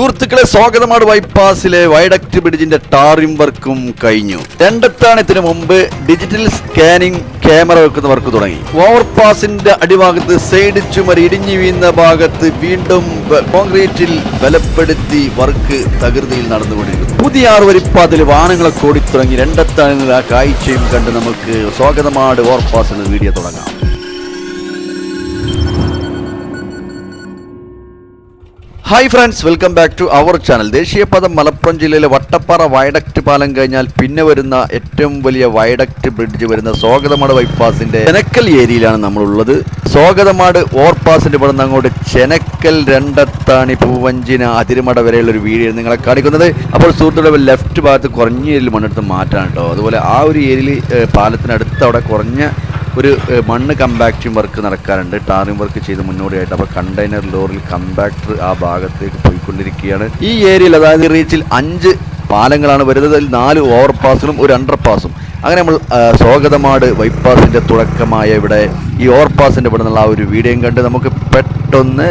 സുഹൃത്തുക്കളെ സ്വാഗതമാണ് ബൈപ്പാസിലെ വൈഡക്ട് ബ്രിഡ്ജിന്റെ ടാറിംഗ് വർക്കും കഴിഞ്ഞു. രണ്ടത്താണത്തിന് മുമ്പ് ഡിജിറ്റൽ സ്കാനിംഗ് ക്യാമറ വെക്കുന്ന വർക്ക് തുടങ്ങി. ഓവർപാസിന്റെ അടിഭാഗത്ത് സൈഡ് ചുമർ ഇടിഞ്ഞു വീഴുന്ന ഭാഗത്ത് വീണ്ടും കോൺക്രീറ്റിൽ ബലപ്പെടുത്തി വർക്ക് തകൃതിയിൽ നടന്നുകൊണ്ടിരിക്കുന്നു. പുതിയ ആറുവരിപ്പാതിൽ വാഹനങ്ങളൊക്കെ ഓടിത്തുടങ്ങി രണ്ടത്താണെന്ന ആ കാഴ്ചയും കണ്ട് നമുക്ക് സ്വാഗതമാണ് ഓവർപാസ് എന്ന വീഡിയോ തുടങ്ങാം. Hi friends welcome back to our channel ദേശീയപാത മലപ്പുറം ജില്ലയിലെ വട്ടപ്പാറ വയഡക്ട് പാലം കഴിഞ്ഞാൽ പിന്നെ വരുന്ന ഏറ്റവും വലിയ വയഡക്ട് ബ്രിഡ്ജ് വരുന്ന സ്വാഗതമാട് ബൈപ്പാസിന്റെ ചെനക്കൽ ഏരിയയിലാണ് നമ്മളുള്ളത്. സ്വാഗതമാട് ഓവർപാസിന്റെ ഇവിടെ നിന്ന് അങ്ങോട്ട് ചെനക്കൽ രണ്ടത്താണി പൂവഞ്ചിന അതിരുമട വരെയുള്ള ഒരു വീഡിയോ നിങ്ങളെ കാണിക്കുന്നത്. അപ്പോൾ സുഹൃത്തുക്കളുടെ ലെഫ്റ്റ് ഭാഗത്ത് കുറഞ്ഞ ഏരിയയിൽ മണ്ണെടുത്ത് മാറ്റാണ് കേട്ടോ. അതുപോലെ ആ ഒരു ഏരിയയിൽ പാലത്തിനടുത്ത് അവിടെ കുറഞ്ഞ ഒരു മണ്ണ് കമ്പാക്റ്റിംഗ് വർക്ക് നടക്കാറുണ്ട്. ടാറിംഗ് വർക്ക് ചെയ്ത് മുന്നോടിയായിട്ട് അപ്പോൾ കണ്ടെയ്നർ ലോറിൽ കമ്പാക്ടർ ആ ഭാഗത്തേക്ക് പോയിക്കൊണ്ടിരിക്കുകയാണ്. ഈ ഏരിയയിൽ അതായത് റീച്ചിൽ അഞ്ച് പാലങ്ങളാണ് വരുന്നത്. അതിൽ നാല് ഓവർ പാസുകളും ഒരു അണ്ടർ പാസും അങ്ങനെ നമ്മൾ സ്വാഗതമാട് വൈപ്പാസിന്റെ തുടക്കമായ ഇവിടെ ഈ ഓവർ പാസിന്റെ ഇവിടെ നിന്നുള്ള ആ ഒരു വീഡിയോയും കണ്ട് നമുക്ക് പെട്ടെന്ന്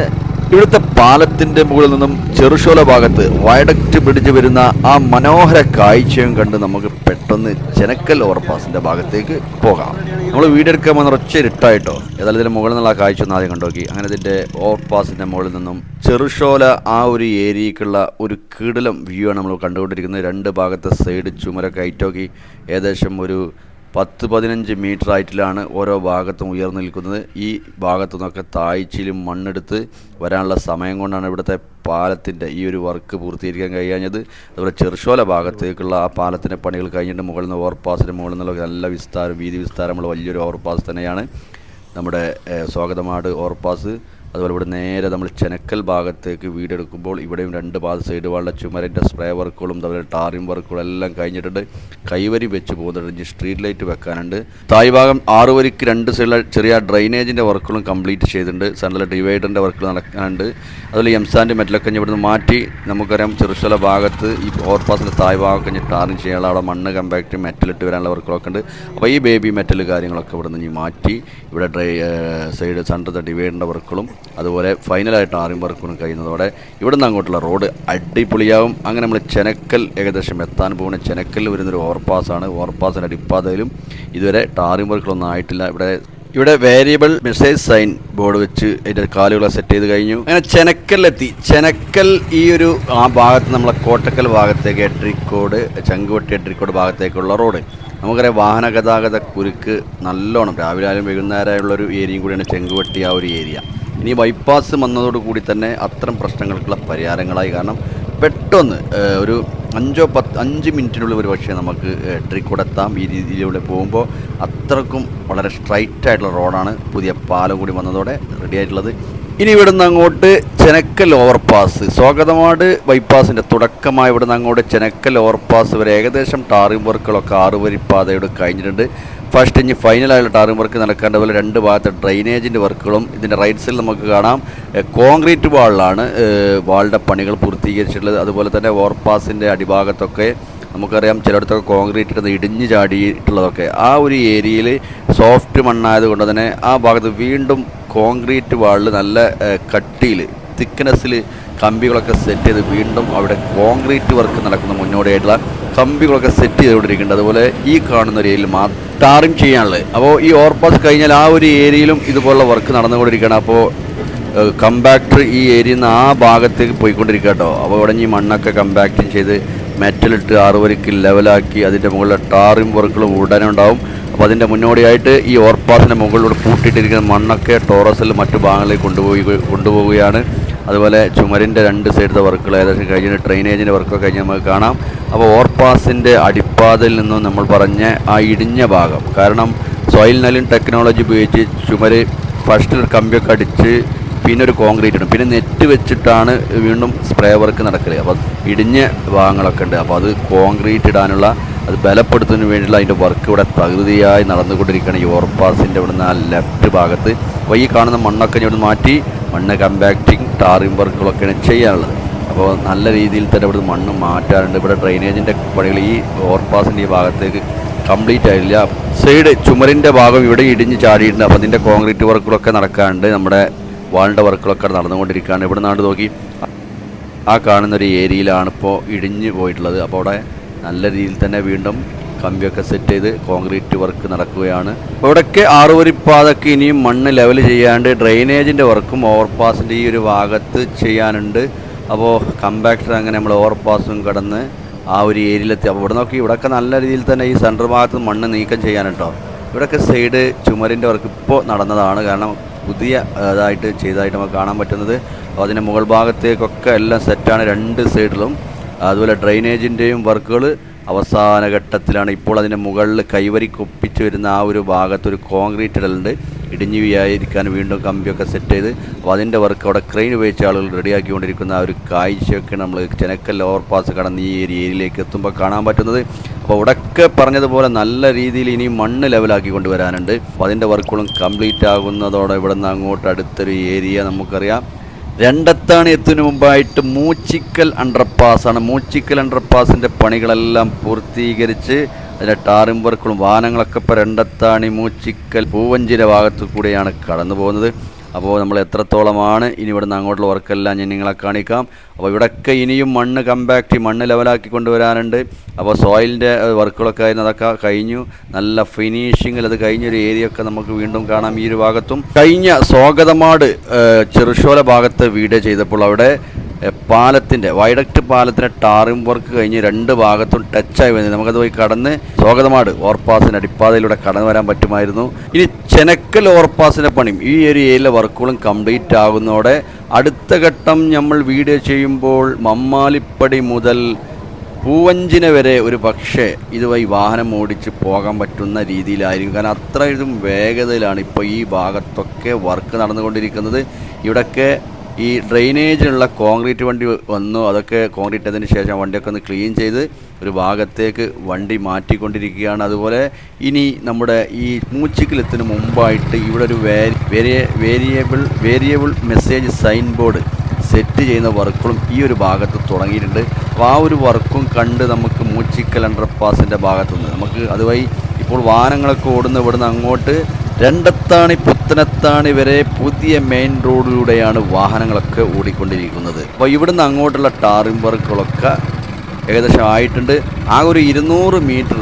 ഇവിടുത്തെ പാലത്തിന്റെ മുകളിൽ നിന്നും ചെറുശോല ഭാഗത്ത് വയഡക്റ്റ് ബ്രിഡ്ജ് വരുന്ന ആ മനോഹര കാഴ്ചയും കണ്ട് നമുക്ക് പെട്ടെന്ന് ചെനക്കൽ ഓവർപാസിന്റെ ഭാഗത്തേക്ക് പോകാം. നമ്മൾ വീട് എടുക്കാൻ വന്ന ഒച്ച ഇരുട്ടായിട്ടോ? ഏതായാലും ഇതിന് മുകളിൽ നിന്നുള്ള കാഴ്ച ഒന്ന് ആദ്യം കണ്ടുനോക്കി അങ്ങനെ ഇതിന്റെ ഓവർപാസിന്റെ മുകളിൽ നിന്നും ചെറുഷോല ആ ഒരു ഏരിയക്കുള്ള ഒരു കീടലം വ്യൂ ആണ് നമ്മൾ കണ്ടുകൊണ്ടിരിക്കുന്നത്. രണ്ട് ഭാഗത്തെ സൈഡ് ചുമരൊക്കെ ഹൈറ്റോക്കി ഏകദേശം ഒരു പത്ത് പതിനഞ്ച് മീറ്റർ ഹൈറ്റിലാണ് ഓരോ ഭാഗത്തും ഉയർന്നു നിൽക്കുന്നത്. ഈ ഭാഗത്തു നിന്നൊക്കെ താഴ്ചയിലും മണ്ണെടുത്ത് വരാനുള്ള സമയം കൊണ്ടാണ് ഇവിടുത്തെ പാലത്തിന്റെ ഈ ഒരു വർക്ക് പൂർത്തീകരിക്കാൻ കഴിയാഞ്ഞത് അതുപോലെ ചെറുശോല ഭാഗത്തേക്കുള്ള ആ പാലത്തിന്റെ പണികൾ കഴിഞ്ഞിട്ട് മുകളിൽ നിന്ന് ഓവർപാസിന്റെ മുകളിൽ നിന്നുള്ള നല്ല വിസ്താരം വീതി വിസ്താരമുള്ള വലിയൊരു ഓവർപാസ് തന്നെയാണ്. നമ്മുടെ സ്വാഗതമാട് ഓവർപാസ് അതുപോലെ ഇവിടെ നേരെ നമ്മൾ ചെനക്കൽ ഭാഗത്തേക്ക് വീടെടുക്കുമ്പോൾ ഇവിടെയും രണ്ട് ഭാഗത്ത് സൈഡ് വാളിലെ ചുമരിന്റെ സ്പ്രേ വർക്കുകളും അതുപോലെ ടാറിംഗ് വർക്കുകളും എല്ലാം കഴിഞ്ഞിട്ടുണ്ട്. കൈവരി വെച്ച് പോകുന്നുണ്ട്. Street light വെക്കാനുണ്ട്. തായ് ഭാഗം ആറ് വരിക്ക് രണ്ട് സൈഡിലെ ചെറിയ ഡ്രൈനേജിന്റെ വർക്കുകളും കംപ്ലീറ്റ് ചെയ്തിട്ടുണ്ട്. സെൻട്രൽ ഡിവൈഡറിന്റെ വർക്കുകൾ നടക്കാനുണ്ട്. അതുപോലെ എംസാന്റെ മെറ്റലൊക്കെ ഇവിടുന്ന് മാറ്റി നമുക്കറിയാം ചെറുശല ഭാഗത്ത് ഈ ഓവർപാസിന്റെ തായ് ഭാഗം കഴിഞ്ഞ് ടാറിങ് ചെയ്യാനുള്ള അവിടെ മണ്ണ് കമ്പാക്റ്റ് മെറ്റലിട്ട് വരാനുള്ള വർക്കുകളൊക്കെ ഉണ്ട്. അപ്പോൾ ഈ ബേബി മെറ്റൽ കാര്യങ്ങളൊക്കെ ഇവിടെ നിന്ന് ഇനി മാറ്റി ഇവിടെ ഡ്രൈ സൈഡ് സെന്റർ ഡിവൈഡറിന്റെ വർക്കുകളും അതുപോലെ ഫൈനലായിട്ട് വർക്കുകളും കഴിയുന്നതോടെ ഇവിടെ നിന്ന് അങ്ങോട്ടുള്ള റോഡ് അടിപൊളിയാവും. അങ്ങനെ നമ്മൾ ചെനക്കൽ ഏകദേശം എത്താൻ പോകുന്ന ചെനക്കൽ വരുന്നൊരു ഓവർപാസാണ് ഓവർപാസിന്റെ അടിപ്പാതയിലും ഇതുവരെ ടാറിംഗ് വർക്കുകളൊന്നും ആയിട്ടില്ല. ഇവിടെ ഇവിടെ വേരിയബിൾ മെസ്സേജ് സൈൻ ബോർഡ് വെച്ച് അതിന്റെ കാലുകളെ സെറ്റ് ചെയ്ത് കഴിഞ്ഞു. അങ്ങനെ ചെനക്കലിലെത്തി. ചെനക്കൽ ഈ ഒരു ആ ഭാഗത്ത് നമ്മളെ കോട്ടക്കൽ ഭാഗത്തേക്ക് എട്രിക്കോട് ചങ്കുവട്ടി എട്രിക്കോട് ഭാഗത്തേക്കുള്ള റോഡ് നമുക്കറിയാം വാഹന ഗതാഗത കുരുക്ക് നല്ലോണം. രാവിലെ ആയാലും വൈകുന്നേരമുള്ളൊരു ഏരിയയും കൂടിയാണ് ചെങ്കുവട്ടി ആ ഒരു ഏരിയ ഇനി ബൈപ്പാസ് വന്നതോടുകൂടി തന്നെ അത്തരം പ്രശ്നങ്ങൾക്കുള്ള പരിഹാരങ്ങളായി. കാരണം പെട്ടെന്ന് ഒരു അഞ്ചോ പത്ത് അഞ്ച് മിനിറ്റിനുള്ളിൽ ഒരു പക്ഷേ നമുക്ക് ട്രിക്കൂടെ എത്താം. ഈ രീതിയിലൂടെ പോകുമ്പോൾ അത്രക്കും വളരെ സ്ട്രൈറ്റ് ആയിട്ടുള്ള റോഡാണ് പുതിയ പാലം കൂടി വന്നതോടെ റെഡി ആയിട്ടുള്ളത്. ഇനി ഇവിടുന്ന് അങ്ങോട്ട് ചെനക്കൽ ഓവർപാസ് സ്വാഗതമാട് ബൈപ്പാസിന്റെ തുടക്കമായി ഇവിടുന്ന് അങ്ങോട്ട് ചെനക്കൽ ഓവർപാസ് വരെ ഏകദേശം ടാറിംഗ് വർക്കുകളൊക്കെ ആറുവരിപ്പാതയോട് കഴിഞ്ഞിട്ടുണ്ട്. ഫസ്റ്റ് ഇനി ഫൈനലായുള്ള ടാറിംഗ് വർക്ക് നടക്കേണ്ട പോലെ രണ്ട് ഭാഗത്ത് ഡ്രൈനേജിന്റെ വർക്കുകളും ഇതിന്റെ റൈറ്റ് സൈഡിൽ നമുക്ക് കാണാം. കോൺക്രീറ്റ് വാളിലാണ് വാളിന്റെ പണികൾ പൂർത്തീകരിച്ചിട്ടുള്ളത്. അതുപോലെ തന്നെ ഓവർപാസിന്റെ അടിഭാഗത്തൊക്കെ നമുക്കറിയാം ചിലയിടത്തൊക്കെ കോൺക്രീറ്റ് ഇടുന്ന ഇടിഞ്ഞു ചാടിയിട്ടുള്ളതൊക്കെ. ആ ഒരു ഏരിയയിൽ സോഫ്റ്റ് മണ്ണായതുകൊണ്ട് തന്നെ ആ ഭാഗത്ത് വീണ്ടും കോൺക്രീറ്റ് വാളിൽ നല്ല കട്ടിയിൽ തിക്നെസ്സിൽ കമ്പികളൊക്കെ സെറ്റ് ചെയ്ത് വീണ്ടും അവിടെ കോൺക്രീറ്റ് വർക്ക് നടക്കുന്ന മുന്നോടിയായിട്ടുള്ള കമ്പികളൊക്കെ സെറ്റ് ചെയ്തുകൊണ്ടിരിക്കുന്നുണ്ട്. അതുപോലെ ഈ കാണുന്ന ഒരു ഏരിയയിൽ മാത്രം ടാറിങ് ചെയ്യാനുള്ളത്. അപ്പോൾ ഈ ഓവർപാസ് കഴിഞ്ഞാൽ ആ ഒരു ഏരിയയിലും ഇതുപോലുള്ള വർക്ക് നടന്നുകൊണ്ടിരിക്കുകയാണ്. അപ്പോൾ കമ്പാക്ടർ ഈ ഏരിയയിൽ നിന്ന് ആ ഭാഗത്തേക്ക് പോയിക്കൊണ്ടിരിക്കുക കേട്ടോ. അപ്പോൾ ഇവിടെ ഈ മണ്ണൊക്കെ കമ്പാക്റ്റിങ് ചെയ്ത് മെറ്റലിട്ട് ആറുവരിക്ക് ലെവലാക്കി അതിന്റെ മുകളിൽ ടാറിങ് വർക്കുകളും ഉടനെ ഉണ്ടാവും. അപ്പോൾ അതിന്റെ മുന്നോടിയായിട്ട് ഈ ഓർപ്പാസിന്റെ മുകളിലൂടെ പൂട്ടിയിട്ടിരിക്കുന്ന മണ്ണൊക്കെ ടോറസിൽ മറ്റു ഭാഗങ്ങളിലേക്ക് കൊണ്ടുപോയി കൊണ്ടുപോവുകയാണ്. അതുപോലെ ചുമരിന്റെ രണ്ട് സൈഡത്തെ വർക്കുകൾ ഏകദേശം കഴിഞ്ഞ് ഡ്രെയിനേജിന്റെ വർക്കൊക്കെ കഴിഞ്ഞ് നമുക്ക് കാണാം. അപ്പോൾ ഓവർപാസിന്റെ അടിപ്പാതയിൽ നിന്നും നമ്മൾ പറഞ്ഞ ആ ഇടിഞ്ഞ ഭാഗം. കാരണം സോയിൽ നലിൻ ടെക്നോളജി ഉപയോഗിച്ച് ചുമര് ഫസ്റ്റിൽ കമ്പിയൊക്കെ അടിച്ച് പിന്നെ ഒരു കോൺക്രീറ്റ് ഇടും. പിന്നെ നെറ്റ് വെച്ചിട്ടാണ് വീണ്ടും സ്പ്രേ വർക്ക് നടക്കൽ. അപ്പോൾ ഇടിഞ്ഞ ഭാഗങ്ങളൊക്കെ ഉണ്ട്. അപ്പോൾ അത് കോൺക്രീറ്റ് ഇടാനുള്ള അത് ബലപ്പെടുത്തുന്നതിന് വേണ്ടിയുള്ള അതിന്റെ വർക്ക് ഇവിടെ പകുതിയായി നടന്നുകൊണ്ടിരിക്കുകയാണ് ഈ ഓവർപാസിന്റെ ഇവിടുന്ന് ആ ലെഫ്റ്റ് ഭാഗത്ത്. അപ്പോൾ ഈ കാണുന്ന മണ്ണൊക്കെ ഇവിടുന്ന് മാറ്റി മണ്ണ് കമ്പാക്റ്റിംഗ് ടാറിംഗ് വർക്കുകളൊക്കെയാണ് ചെയ്യാനുള്ളത്. അപ്പോൾ നല്ല രീതിയിൽ തന്നെ ഇവിടുന്ന് മണ്ണ് മാറ്റാറുണ്ട്. ഇവിടെ ഡ്രൈനേജിന്റെ പണികൾ ഈ ഓവർപാസിന്റെ ഈ ഭാഗത്തേക്ക് കംപ്ലീറ്റ് ആയില്ല സൈഡ് ചുമരിന്റെ ഭാഗം ഇവിടെ ഇടിഞ്ഞ് ചാടിയിട്ടുണ്ട്. അപ്പോൾ അതിന്റെ കോൺക്രീറ്റ് വർക്കുകളൊക്കെ നടക്കാറുണ്ട് നമ്മുടെ വാളിന്റെ വർക്കുകളൊക്കെ നടന്നുകൊണ്ടിരിക്കുകയാണ്. ഇവിടെ നാട് നോക്കി? ആ കാണുന്നൊരു ഏരിയയിലാണ് ഇപ്പോൾ ഇടിഞ്ഞു പോയിട്ടുള്ളത്. അപ്പോൾ അവിടെ നല്ല രീതിയിൽ തന്നെ വീണ്ടും കമ്പിയൊക്കെ സെറ്റ് ചെയ്ത് കോൺക്രീറ്റ് വർക്ക് നടക്കുകയാണ്. ഇവിടെയൊക്കെ ആറുവരിപ്പാതൊക്കെ ഇനിയും മണ്ണ് ലെവൽ ചെയ്യാണ്ട് ഡ്രെയിനേജിന്റെ വർക്കും ഓവർപാസിന്റെ ഈ ഒരു ഭാഗത്ത് ചെയ്യാനുണ്ട്. അപ്പോൾ കമ്പാക്ടർ അങ്ങനെ നമ്മൾ ഓവർപാസും കടന്ന് ആ ഒരു ഏരിയയിലെത്തി. അപ്പോൾ ഇവിടെ നോക്കി ഇവിടെയൊക്കെ നല്ല രീതിയിൽ തന്നെ ഈ സെൻട്രൽ ഭാഗത്ത് മണ്ണ് നീക്കം ചെയ്യാനുണ്ടോ ഇവിടെയൊക്കെ സൈഡ് ചുമരിന്റെ വർക്ക് ഇപ്പോൾ നടന്നതാണ്. കാരണം പുതിയ ഇതായിട്ട് ചെയ്തതായിട്ട് നമുക്ക് കാണാൻ പറ്റുന്നത്. അതിന്റെ മുകൾ ഭാഗത്തേക്കൊക്കെ എല്ലാം സെറ്റാണ് രണ്ട് സൈഡിലും അതുപോലെ ഡ്രൈനേജിന്റെയും വർക്കുകൾ അവസാന ഘട്ടത്തിലാണ്. ഇപ്പോൾ അതിന്റെ മുകളിൽ കൈവരി കൊപ്പിച്ച് വരുന്ന ആ ഒരു ഭാഗത്തൊരു കോൺക്രീറ്റ് ഇടലുണ്ട്. ഇടിഞ്ഞു വീയായിരിക്കാൻ വീണ്ടും കമ്പിയൊക്കെ സെറ്റ് ചെയ്ത് അപ്പോൾ അതിന്റെ വർക്ക് അവിടെ ക്രെയിൻ ഉപയോഗിച്ച ആളുകൾ റെഡിയാക്കിക്കൊണ്ടിരിക്കുന്ന ആ ഒരു കാഴ്ചയൊക്കെ നമ്മൾ ചെനക്കൽ ഓവർപാസ് കടന്ന് ഈ ഏരിയയിലേക്ക് എത്തുമ്പോൾ കാണാൻ പറ്റുന്നത്. അപ്പോൾ ഇവിടെയൊക്കെ പറഞ്ഞതുപോലെ നല്ല രീതിയിൽ ഇനി മണ്ണ് ലെവലാക്കി കൊണ്ടുവരാനുണ്ട്. അപ്പോൾ അതിന്റെ വർക്കുകളും കംപ്ലീറ്റ് ആകുന്നതോടെ ഇവിടെ നിന്ന് അങ്ങോട്ട് അടുത്തൊരു ഏരിയ നമുക്കറിയാം. രണ്ടത്താണ് എത്തുന്നതിന് മുമ്പായിട്ട് മൂച്ചിക്കൽ അണ്ടർപാസാണ് മൂച്ചിക്കൽ അണ്ടർപാസിന്റെ പണികളെല്ലാം പൂർത്തീകരിച്ച് അതിന്റെ ടാറിം വർക്കുകളും വാഹനങ്ങളൊക്കെ ഇപ്പോൾ രണ്ടത്താണി മൂച്ചിക്കൽ പൂവഞ്ചിര ഭാഗത്തു കൂടെയാണ് കടന്നു പോകുന്നത് അപ്പോൾ നമ്മൾ എത്രത്തോളമാണ് ഇനി ഇവിടുന്ന് അങ്ങോട്ടുള്ള വർക്കെല്ലാം ഞാൻ നിങ്ങളെ കാണിക്കാം. അപ്പോൾ ഇവിടെയൊക്കെ ഇനിയും മണ്ണ് കമ്പാക്ട് മണ്ണ് ലെവലാക്കി കൊണ്ടുവരാനുണ്ട്. അപ്പോൾ സോയിലിന്റെ വർക്കുകളൊക്കെ ആയിരുന്നു അതൊക്കെ കഴിഞ്ഞു. നല്ല ഫിനിഷിങ്ങിൽ അത് കഴിഞ്ഞൊരു ഏരിയ ഒക്കെ നമുക്ക് വീണ്ടും കാണാം ഈ ഒരു ഭാഗത്തും. കഴിഞ്ഞ സ്വാഗതമാട് ചെറുശോല ഭാഗത്ത് വീഡിയോ ചെയ്തപ്പോൾ അവിടെ പാലത്തിന്റെ വൈഡക്റ്റ് പാലത്തിന്റെ ടാറിംഗ് വർക്ക് കഴിഞ്ഞ് രണ്ട് ഭാഗത്തും ടച്ചായി വരുന്നത് നമുക്കത് പോയി കടന്ന് സ്വാഗതമാട് ഓവർപാസിന്റെ അടിപ്പാതയിലൂടെ കടന്നു വരാൻ പറ്റുമായിരുന്നു. ഇനി ചെനക്കൽ ഓവർപാസിന്റെ പണിയും ഈ ഒരു ഏരിയയിലെ വർക്കുകളും കംപ്ലീറ്റ് ആകുന്നതോടെ അടുത്ത ഘട്ടം നമ്മൾ വീഡിയോ ചെയ്യുമ്പോൾ മമ്മാലിപ്പടി മുതൽ പൂവഞ്ചിന വരെ ഒരു പക്ഷേ ഇതുവഴി വാഹനം ഓടിച്ച് പോകാൻ പറ്റുന്ന രീതിയിലായിരിക്കും. കാരണം അത്രയും വേഗതയിലാണ് ഇപ്പോൾ ഈ ഭാഗത്തൊക്കെ വർക്ക് നടന്നുകൊണ്ടിരിക്കുന്നത്. ഇവിടൊക്കെ ഈ ഡ്രെയിനേജിലുള്ള കോൺക്രീറ്റ് വണ്ടി വന്നു. അതൊക്കെ കോൺക്രീറ്റ് അതിന് ശേഷം വണ്ടിയൊക്കെ ഒന്ന് ക്ലീൻ ചെയ്ത് ഒരു ഭാഗത്തേക്ക് വണ്ടി മാറ്റിക്കൊണ്ടിരിക്കുകയാണ്. അതുപോലെ ഇനി നമ്മുടെ ഈ മൂച്ചിക്കലെത്തിന് മുമ്പായിട്ട് ഇവിടെ ഒരു variable variable message sign board set ചെയ്യുന്ന വർക്കുകളും ഈ ഒരു ഭാഗത്ത് തുടങ്ങിയിട്ടുണ്ട്. അപ്പോൾ ആ ഒരു വർക്കും കണ്ട് നമുക്ക് മൂച്ചിക്കൽ അണ്ടർപാസിന്റെ ഭാഗത്തുനിന്ന് നമുക്ക് അതുവഴി ഇപ്പോൾ വാഹനങ്ങളൊക്കെ ഓടുന്ന ഇവിടുന്ന് അങ്ങോട്ട് രണ്ടത്താണി പുത്തനത്താണി വരെ പുതിയ മെയിൻ റോഡിലൂടെയാണ് വാഹനങ്ങളൊക്കെ ഓടിക്കൊണ്ടിരിക്കുന്നത്. അപ്പോൾ ഇവിടുന്ന് അങ്ങോട്ടുള്ള ടാറിംഗ് വർക്കുകളൊക്കെ ഏകദേശം ആയിട്ടുണ്ട്. ആ ഒരു ഇരുന്നൂറ് മീറ്റർ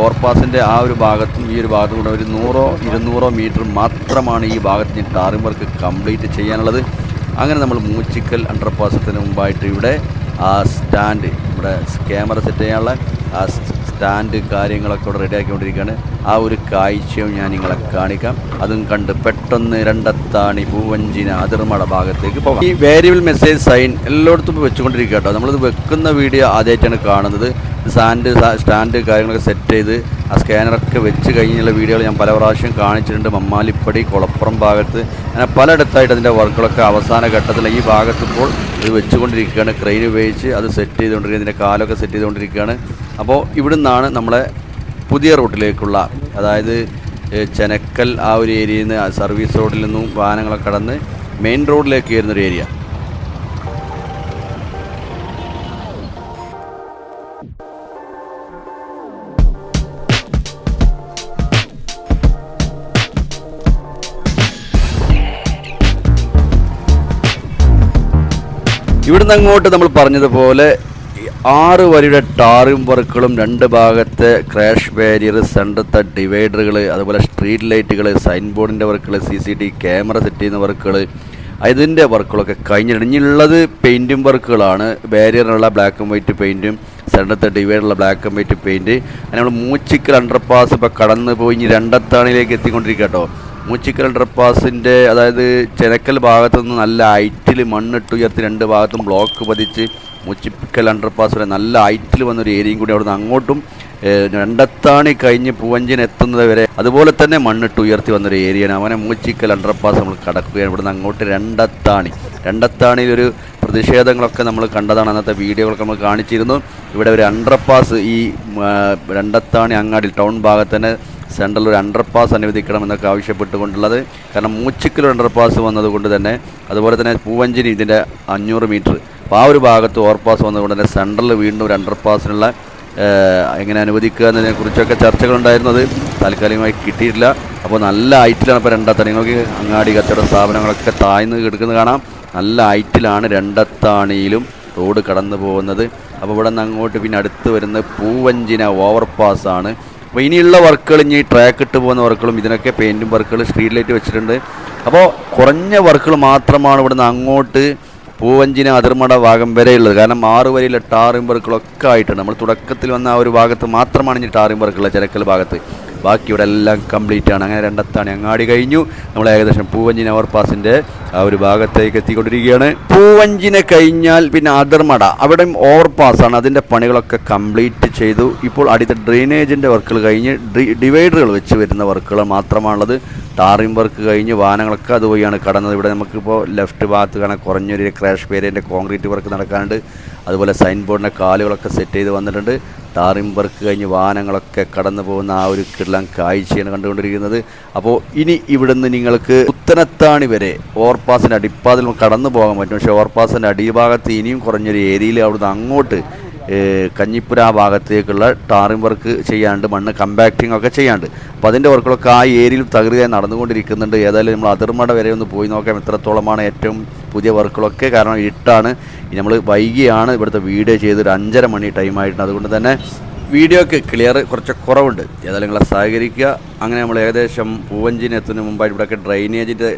ഓവർപാസിന്റെ ആ ഒരു ഭാഗത്തും ഈ ഒരു ഭാഗത്തും കൂടെ ഒരു നൂറോ ഇരുന്നൂറോ മീറ്റർ മാത്രമാണ് ഈ ഭാഗത്ത് ടാറിംഗ് വർക്ക് കംപ്ലീറ്റ് ചെയ്യാനുള്ളത്. അങ്ങനെ നമ്മൾ മൂച്ചിക്കൽ അണ്ടർപാസത്തിന് മുമ്പായിട്ട് ഇവിടെ ആ സ്റ്റാൻഡ് ഇവിടെ ക്യാമറ സെറ്റ് ചെയ്യാനുള്ള ആ സ്റ്റാൻഡ് കാര്യങ്ങളൊക്കെ ഇവിടെ റെഡിയാക്കിക്കൊണ്ടിരിക്കുകയാണ്. ആ ഒരു കാഴ്ചയും ഞാൻ നിങ്ങളെ കാണിക്കാം. അതും കണ്ട് പെട്ടെന്ന് രണ്ടത്താണി പൂവഞ്ചിന അതിർമട ഭാഗത്തേക്ക് പോകാം. ഈ വേരിയബിൾ മെസ്സേജ് സൈൻ എല്ലായിടത്തും വെച്ചുകൊണ്ടിരിക്കുക കേട്ടോ. നമ്മളിത് വെക്കുന്ന വീഡിയോ ആദ്യമായിട്ടാണ് കാണുന്നത്. സ്റ്റാൻഡ് സ്റ്റാൻഡ് കാര്യങ്ങളൊക്കെ സെറ്റ് ചെയ്ത് ആ സ്കാനറൊക്കെ വെച്ച് കഴിഞ്ഞുള്ള വീഡിയോകൾ ഞാൻ പല പ്രാവശ്യം കാണിച്ചിട്ടുണ്ട്. മമ്മാലിപ്പടി കുളപ്പുറം ഭാഗത്ത്. അങ്ങനെ പലയിടത്തായിട്ട് അതിന്റെ വർക്കുകളൊക്കെ അവസാന ഘട്ടത്തിൽ ഈ ഭാഗത്ത് ഇപ്പോൾ ഇത് വെച്ചുകൊണ്ടിരിക്കുകയാണ്. ക്രെയിൻ ഉപയോഗിച്ച് അത് സെറ്റ് ചെയ്തുകൊണ്ടിരിക്കുകയാണ്. ഇതിന്റെ കാലൊക്കെ സെറ്റ് ചെയ്തുകൊണ്ടിരിക്കുകയാണ്. അപ്പോൾ ഇവിടുന്നാണ് നമ്മളെ പുതിയ റൂട്ടിലേക്കുള്ള അതായത് ചെനക്കൽ ആ ഒരു ഏരിയയിൽ നിന്ന് സർവീസ് റോഡിൽ നിന്നും വാഹനങ്ങളൊക്കെ കടന്ന് മെയിൻ റോഡിലേക്ക് വരുന്നൊരു ഏരിയ. ഇവിടുന്ന് അങ്ങോട്ട് നമ്മൾ പറഞ്ഞതുപോലെ ആറ് വരിയുടെ ടാറിം വർക്കുകളും രണ്ട് ഭാഗത്തെ ക്രാഷ് ബാരിയർ സെന്ററത്തെ ഡിവൈഡറുകൾ അതുപോലെ സ്ട്രീറ്റ് ലൈറ്റുകൾ സൈൻ ബോർഡിന്റെ വർക്കുകൾ C C T camera set ചെയ്യുന്ന വർക്കുകൾ. അതിന്റെ വർക്കുകളൊക്കെ കഴിഞ്ഞിട്ടുണ്ട്. ഇനിയുള്ളത് പെയിന്റും വർക്കുകളാണ് ബാരിയറിനുള്ള ബ്ലാക്ക് ആൻഡ് വൈറ്റ് പെയിന്റും സെന്ററത്തെ ഡിവൈഡറുള്ള ബ്ലാക്ക് ആൻഡ് വൈറ്റ് പെയിന്റ് അങ്ങനെ നമ്മൾ മൂച്ചിക്കൽ അണ്ടർപാസ് ഇപ്പോൾ കടന്നു പോയി ഇനി രണ്ടത്താണിലേക്ക് എത്തിക്കൊണ്ടിരിക്കുക കേട്ടോ. മൂച്ചിക്കൽ അണ്ടർപാസിന്റെ അതായത് ചെനക്കൽ ഭാഗത്തുനിന്ന് നല്ല ഹൈറ്റിൽ മണ്ണിട്ട് ഉയർത്തി രണ്ട് ഭാഗത്തും ബ്ലോക്ക് പതിച്ച് മൂച്ചിക്കൽ അണ്ടർപാസ് വരെ നല്ല ഹൈറ്റിൽ വന്നൊരു ഏരിയയും കൂടി അവിടുന്ന് അങ്ങോട്ടും രണ്ടത്താണി കഴിഞ്ഞ് പൂവഞ്ചിന് എത്തുന്നത് വരെ അതുപോലെ തന്നെ മണ്ണിട്ട് ഉയർത്തി വന്നൊരു ഏരിയയാണ്. അവനെ മൂച്ചിക്കൽ അണ്ടർപാസ് നമ്മൾ കടക്കുകയാണ്. ഇവിടുന്ന് അങ്ങോട്ട് രണ്ടത്താണി. രണ്ടത്താണിയിലൊരു പ്രതിഷേധങ്ങളൊക്കെ നമ്മൾ കണ്ടതാണ്. അന്നത്തെ വീഡിയോകളൊക്കെ നമ്മൾ കാണിച്ചിരുന്നു. ഇവിടെ ഒരു അണ്ടർപാസ് ഈ രണ്ടത്താണി അങ്ങാടി ടൗൺ ഭാഗത്ത് തന്നെ സെൻട്രൽ ഒരു അണ്ടർപാസ് അനുവദിക്കണം എന്നൊക്കെ ആവശ്യപ്പെട്ടുകൊണ്ടുള്ളത്. കാരണം മൂച്ചിക്കൽ അണ്ടർപാസ് വന്നതുകൊണ്ട് തന്നെ അതുപോലെ തന്നെ പൂവഞ്ചിനി ഇതിന്റെ അഞ്ഞൂറ് മീറ്റർ അപ്പോൾ ആ ഒരു ഭാഗത്ത് ഓവർപാസ് വന്നതുകൊണ്ട് തന്നെ സെൻട്രലിൽ വീണ്ടും ഒരു അണ്ടർപാസിനുള്ള പാസിനുള്ള എങ്ങനെ അനുവദിക്കുക എന്നതിനെ കുറിച്ചൊക്കെ ചർച്ചകളുണ്ടായിരുന്നത് താൽക്കാലികമായി കിട്ടിയിട്ടില്ല. അപ്പോൾ നല്ല ഹൈറ്റിലാണ് ഇപ്പോൾ രണ്ടത്താണ് നിങ്ങൾക്ക് അങ്ങാടി കച്ചവട സ്ഥാപനങ്ങളൊക്കെ താഴ്ന്ന് കിടക്കുന്നത് കാണാം. നല്ല ഹൈറ്റിലാണ് രണ്ടത്താണിയിലും റോഡ് കടന്നു പോകുന്നത് അപ്പോൾ ഇവിടെ നിന്ന് അങ്ങോട്ട് പിന്നെ അടുത്ത് വരുന്നത് പൂവഞ്ചിന ഓവർപാസ് ആണ്. അപ്പോൾ ഇനിയുള്ള വർക്കുകൾ ഇനി ട്രാക്ക് ഇട്ട് പോകുന്ന വർക്കുകളും ഇതിനൊക്കെ പെയിന്റും വർക്കുകൾ സ്ട്രീറ്റ് ലൈറ്റ് വെച്ചിട്ടുണ്ട്. അപ്പോൾ കുറഞ്ഞ വർക്കുകൾ മാത്രമാണ് ഇവിടുന്ന് അങ്ങോട്ട് പൂവഞ്ചിന അതിർമട ഭാഗം വരെയുള്ളത്. കാരണം ആറ് വരിയിലെ വർക്കുകളൊക്കെ ആയിട്ടുണ്ട്. നമ്മൾ തുടക്കത്തിൽ വന്ന ആ ഒരു ഭാഗത്ത് മാത്രമാണ് ഇനി ടാറിം വർക്കുള്ള ചിരക്കൽ ഭാഗത്ത്. ബാക്കി ഇവിടെ എല്ലാം കംപ്ലീറ്റ് ആണ്. അങ്ങനെ രണ്ടത്താണ് അങ്ങാടി കഴിഞ്ഞു. നമ്മൾ ഏകദേശം പൂവഞ്ചിന ഓവർപാസിന്റെ ആ ഒരു ഭാഗത്തേക്ക് എത്തിക്കൊണ്ടിരിക്കുകയാണ്. പൂവഞ്ചിനെ കഴിഞ്ഞാൽ പിന്നെ അതിർമട. അവിടെയും ഓവർപാസാണ് അതിന്റെ പണികളൊക്കെ കംപ്ലീറ്റ് ചെയ്തു. ഇപ്പോൾ അടുത്ത ഡ്രെയിനേജിന്റെ വർക്കുകൾ കഴിഞ്ഞ് ഡിവൈഡറുകൾ വെച്ച് വരുന്ന വർക്കുകൾ മാത്രമാണുള്ളത്. ടാറിംഗ് വർക്ക് കഴിഞ്ഞ് വാഹനങ്ങളൊക്കെ അതുവഴിയാണ് കടന്നത്. ഇവിടെ നമുക്കിപ്പോൾ ലെഫ്റ്റ് ഭാഗത്ത് കാണാൻ കുറഞ്ഞൊരു ക്രാഷ് പേരിന്റെ കോൺക്രീറ്റ് വർക്ക് നടക്കാനുണ്ട്. അതുപോലെ സൈൻ ബോർഡിന്റെ കാലുകളൊക്കെ സെറ്റ് ചെയ്ത് വന്നിട്ടുണ്ട്. ടാറിംഗ് വർക്ക് കഴിഞ്ഞ് വാഹനങ്ങളൊക്കെ കടന്നു പോകുന്ന ആ ഒരു കിടലം കാഴ്ചയാണ് കണ്ടുകൊണ്ടിരിക്കുന്നത്. അപ്പോൾ ഇനി ഇവിടുന്ന് നിങ്ങൾക്ക് പുത്തനത്താണി വരെ ഓവർപാസിന്റെ അടിപ്പാതിൽ കടന്നു പോകാൻ പറ്റും. പക്ഷേ ഓവർപാസിന്റെ അടിഭാഗത്ത് ഇനിയും കുറഞ്ഞൊരു ഏരിയയിൽ അവിടുന്ന് അങ്ങോട്ട് കഞ്ഞിപ്പുര ഭാഗത്തേക്കുള്ള ടാറിംഗ് വർക്ക് ചെയ്യാണ്ട് മണ്ണ് കമ്പാക്റ്റിംഗ് ഒക്കെ ചെയ്യാണ്ട്. അപ്പോൾ അതിന്റെ വർക്കുകളൊക്കെ ആ ഏരിയയിൽ തകൃതിയായി നടന്നുകൊണ്ടിരിക്കുന്നുണ്ട്. ഏതായാലും നമ്മൾ അതിർമട വരെ ഒന്ന് പോയി നോക്കാം എത്രത്തോളമാണ് ഏറ്റവും പുതിയ വർക്കുകളൊക്കെ കാരണം ഇട്ടാണ് നമ്മൾ വൈകിയാണ് ഇവിടുത്തെ വീഡിയോ ചെയ്ത് ഒരു അഞ്ചര മണി ടൈമായിട്ടുണ്ട് അതുകൊണ്ട് തന്നെ വീഡിയോക്ക് ക്ലിയർ കുറച്ച് കുറവുണ്ട്. ഏതായാലും നിങ്ങളെ സഹകരിക്കുക. അങ്ങനെ നമ്മൾ ഏകദേശം പൂവഞ്ചിനെത്തുന്നതിന് മുമ്പായിട്ട് ഇവിടെയൊക്കെ ഡ്രൈനേജിന്റെ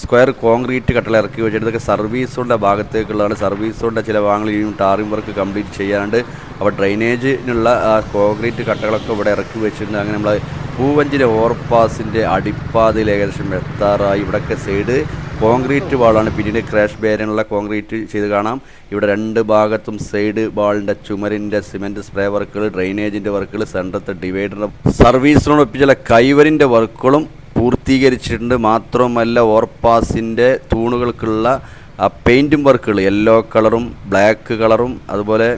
സ്ക്വയർ കോൺക്രീറ്റ് കട്ടള ഇറക്കി വെച്ചിട്ട് ഇതൊക്കെ സർവീസ് റോഡിന്റെ ഭാഗത്തേക്കുള്ളതാണ്. സർവീസ് റോഡിന്റെ ചില ഭാഗങ്ങളിൽ ഇനിയും ടാറിംഗ് വർക്ക് കംപ്ലീറ്റ് ചെയ്യാണ്ട് അപ്പോൾ ഡ്രൈനേജിനുള്ള കോൺക്രീറ്റ് കട്ടകളൊക്കെ ഇവിടെ ഇറക്കി വെച്ചിട്ടുണ്ട്. അങ്ങനെ നമ്മൾ പൂവഞ്ചിലെ ഓവർപാസിന്റെ അടിപ്പാതയിൽ ഏകദേശം എത്താറായി. ഇവിടെയൊക്കെ സൈഡ് കോൺക്രീറ്റ് വാളാണ്. പിന്നീട് ക്രാഷ് ബേരിനുള്ള കോൺക്രീറ്റ് ചെയ്ത് കാണാം. ഇവിടെ രണ്ട് ഭാഗത്തും സൈഡ് വാളിന്റെ ചുമരിന്റെ സിമെന്റ് സ്പ്രേ വർക്കുകൾ ഡ്രൈനേജിന്റെ വർക്കുകൾ സെന്ററത്തെ ഡിവൈഡറിന്റെ സർവീസിനോടൊപ്പിച്ചുള്ള കൈവരിന്റെ വർക്കുകളും പൂർത്തീകരിച്ചിട്ടുണ്ട്. മാത്രമല്ല ഓർപ്പാസിന്റെ തൂണുകൾക്കുള്ള പെയിന്റും വർക്കുകൾ യെല്ലോ കളറും ബ്ലാക്ക് കളറും അതുപോലെ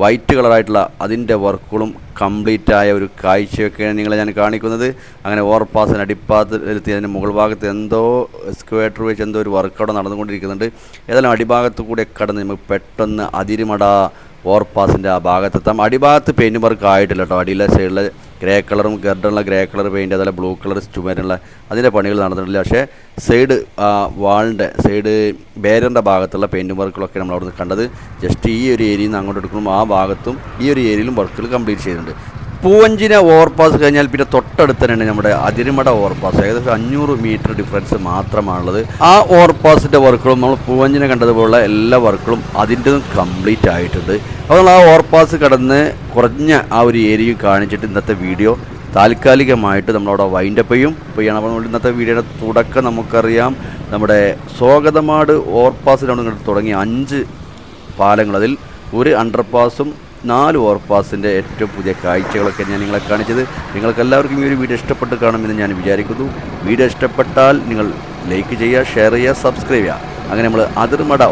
വൈറ്റ് കളറായിട്ടുള്ള അതിന്റെ വർക്കുകളും കംപ്ലീറ്റ് ആയ ഒരു കാഴ്ചയൊക്കെയാണ് നിങ്ങളെ ഞാൻ കാണിക്കുന്നത്. അങ്ങനെ ഓവർപാസിന് അടിപ്പാത്തിലെത്തി അതിന്റെ മുകൾ ഭാഗത്ത് എന്തോ സ്ക്വേറ്റർ വെച്ച് എന്തോ ഒരു വർക്ക് അവിടെ നടന്നുകൊണ്ടിരിക്കുന്നുണ്ട്. ഏതായാലും അടിഭാഗത്ത് കൂടെ കടന്ന് നമുക്ക് പെട്ടെന്ന് അതിരുമട ഓവർപാസിന്റെ ആ ഭാഗത്തെത്താം അടിഭാഗത്ത് പെയിന്റ് വർക്ക് ആയിട്ടില്ല കേട്ടോ അടിയിലെ സൈഡിലെ ഗ്രേ കളറും ഗർഡുള്ള ഗ്രേ കളർ പെയിന്റ് അതുപോലെ ബ്ലൂ കളർ ചുമരുള്ള അതിന്റെ പണികൾ നടന്നിട്ടില്ല. പക്ഷേ സൈഡ് വാളിന്റെ സൈഡ് ബേരറിന്റെ ഭാഗത്തുള്ള പെയിന്റ് വർക്കുകളൊക്കെ നമ്മൾ അവിടുന്ന് കണ്ടത് ജസ്റ്റ് ഈ ഒരു ഏരിയയിൽ നിന്ന് അങ്ങോട്ട് എടുക്കുമ്പോൾ ആ ഭാഗത്തും ഈ ഒരു ഏരിയയിലും വർക്കുകൾ കംപ്ലീറ്റ് ചെയ്തിട്ടുണ്ട്. പൂവഞ്ചിന ഓവർപാസ് കഴിഞ്ഞാൽ പിന്നെ തൊട്ടടുത്ത് തന്നെയാണ് നമ്മുടെ അതിരുമട ഓവർപാസ് ഏകദേശം അഞ്ഞൂറ് മീറ്റർ ഡിഫറൻസ് മാത്രമാണുള്ളത്. ആ ഓവർപാസിന്റെ വർക്കുകളും നമ്മൾ പൂവഞ്ചിന കണ്ടതുപോലുള്ള എല്ലാ വർക്കുകളും അതിന്റെതും കംപ്ലീറ്റ് ആയിട്ടുണ്ട്. അപ്പോൾ ആ ഓവർപാസ് കടന്ന് കുറഞ്ഞ ആ ഒരു ഏരിയയും കാണിച്ചിട്ട് ഇന്നത്തെ വീഡിയോ താൽക്കാലികമായിട്ട് നമ്മളവിടെ വൈൻഡപ്പ് ചെയ്യും. ഇപ്പോൾ ചെയ്യണം അപ്പോൾ ഇന്നത്തെ വീഡിയോയുടെ തുടക്കം നമുക്കറിയാം. നമ്മുടെ സ്വാഗതമാട് ഓവർപാസിലാണ് തുടങ്ങിയ അഞ്ച് പാലങ്ങൾ അതിൽ ഒരു അണ്ടർപാസും നാല് ഓവർപാസിന്റെ ഏറ്റവും പുതിയ കാഴ്ചകളൊക്കെ ഞാൻ നിങ്ങളെ കാണിച്ചത്. നിങ്ങൾക്കെല്ലാവർക്കും ഈ ഒരു വീഡിയോ ഇഷ്ടപ്പെട്ട് കാണുമെന്ന് ഞാൻ വിചാരിക്കുന്നു. വീഡിയോ ഇഷ്ടപ്പെട്ടാൽ നിങ്ങൾ ലൈക്ക് ചെയ്യുക ഷെയർ ചെയ്യുക സബ്സ്ക്രൈബ് ചെയ്യുക. അങ്ങനെ നമ്മൾ അതിർമട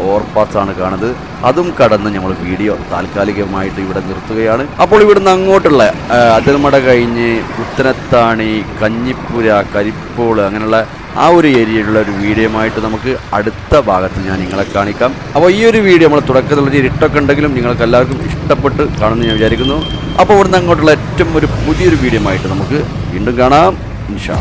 ആണ് കാണുന്നത്. അതും കടന്ന് നമ്മൾ വീഡിയോ താൽക്കാലികമായിട്ട് ഇവിടെ നിർത്തുകയാണ്. അപ്പോൾ ഇവിടുന്ന് അങ്ങോട്ടുള്ള അതിർമട കഴിഞ്ഞ് ഉത്തരത്താണി കഞ്ഞിപ്പുര കരിപ്പോൾ അങ്ങനെയുള്ള ആ ഒരു ഏരിയയിലുള്ള ഒരു വീഡിയോ ആയിട്ട് നമുക്ക് അടുത്ത ഭാഗത്ത് ഞാൻ നിങ്ങളെ കാണിക്കാം. അപ്പോൾ ഈ ഒരു വീഡിയോ നമ്മൾ തുടക്കത്തിലുള്ള ഒരു ഇരുട്ടൊക്കെ ഉണ്ടെങ്കിലും നിങ്ങൾക്ക് എല്ലാവർക്കും ഇഷ്ടപ്പെട്ട് കാണുമെന്ന് ഞാൻ വിചാരിക്കുന്നു. അപ്പോൾ ഇവിടുന്ന് അങ്ങോട്ടുള്ള ഏറ്റവും ഒരു പുതിയൊരു വീഡിയോ ആയിട്ട് നമുക്ക് വീണ്ടും കാണാം. ഇൻഷാ.